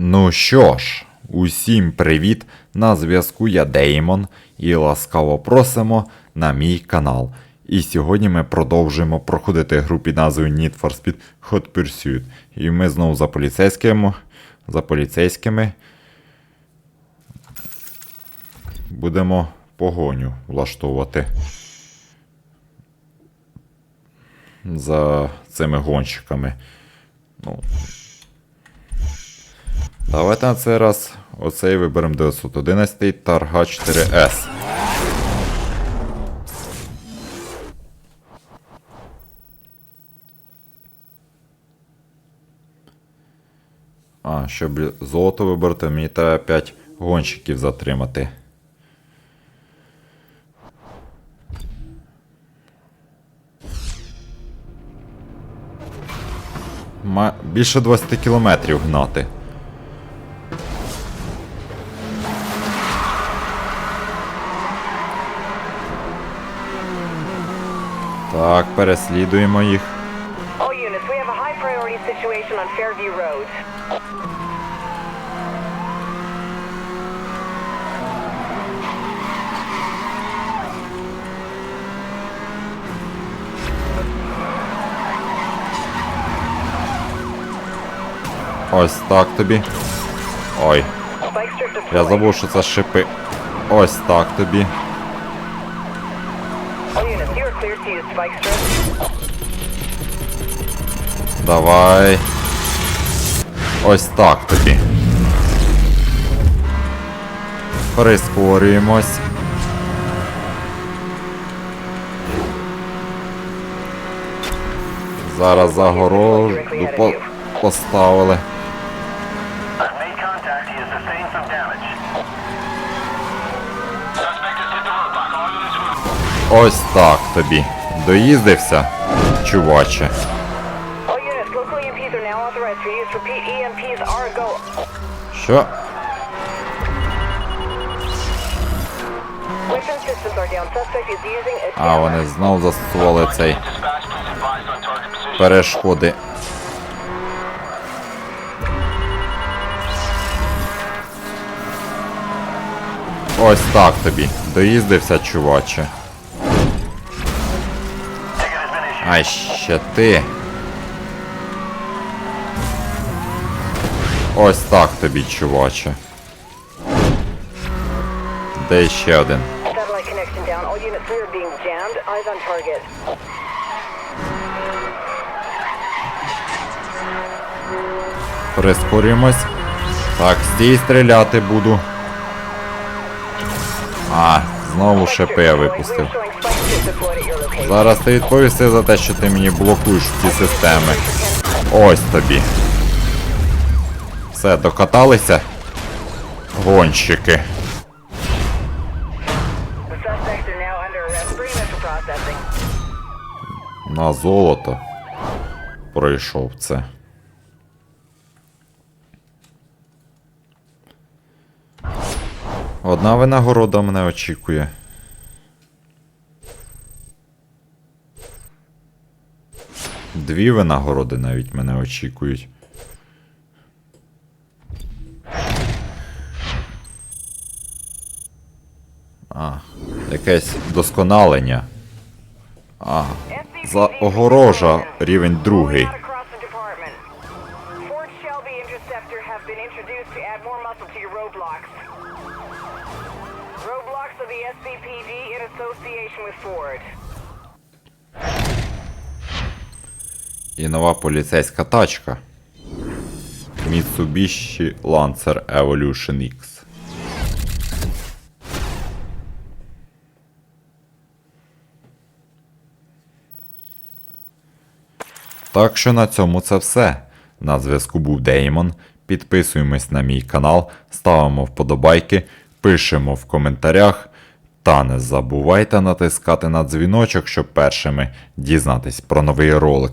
Ну що ж, усім привіт! На зв'язку я Деймон і ласкаво просимо на мій канал. І сьогодні ми продовжуємо проходити гру під назвою Need for Speed Hot Pursuit. І ми знову за поліцейськими. За поліцейськими. Будемо погоню влаштовувати. За цими гонщиками. Ну, Давайте на цей раз оцей виберемо 911 Тарга 4S. А, щоб золото вибрати, мені треба 5 гонщиків затримати. Ма... Більше 20 кілометрів гнати. Так, переслідуємо їх. Ось так тобі. Ой, я забув, що це шипи. Ось так тобі. Давай. Ось так тобі. Прискорюємось. Зараз загороду по- поставили. Ось так тобі. Доїздився, чуваче. Що? А, вони знов застосували цей перешкоди. Ось так тобі. Доїздився, чуваче. А ще ти. Ось так тобі, чуваче. Де ще один? Прискорюємось. Так, стій стріляти буду. А, знову я випустив. Зараз ти відповісти за те, що ти мені блокуєш ці системи. Ось тобі. Все, докаталися? Гонщики. На золото. Пройшов це. Одна винагорода мене очікує. Дві винагороди навіть мене очікують. А, якесь вдосконалення. А, за огорожа рівень другий. Roadblocks of the SCPD in association with Ford. І нова поліцейська тачка. Mitsubishi Lancer Evolution X. Так що на цьому це все. На зв'язку був Деймон. Підписуємось на мій канал, ставимо вподобайки, пишемо в коментарях. Та не забувайте натискати на дзвіночок, щоб першими дізнатись про новий ролик.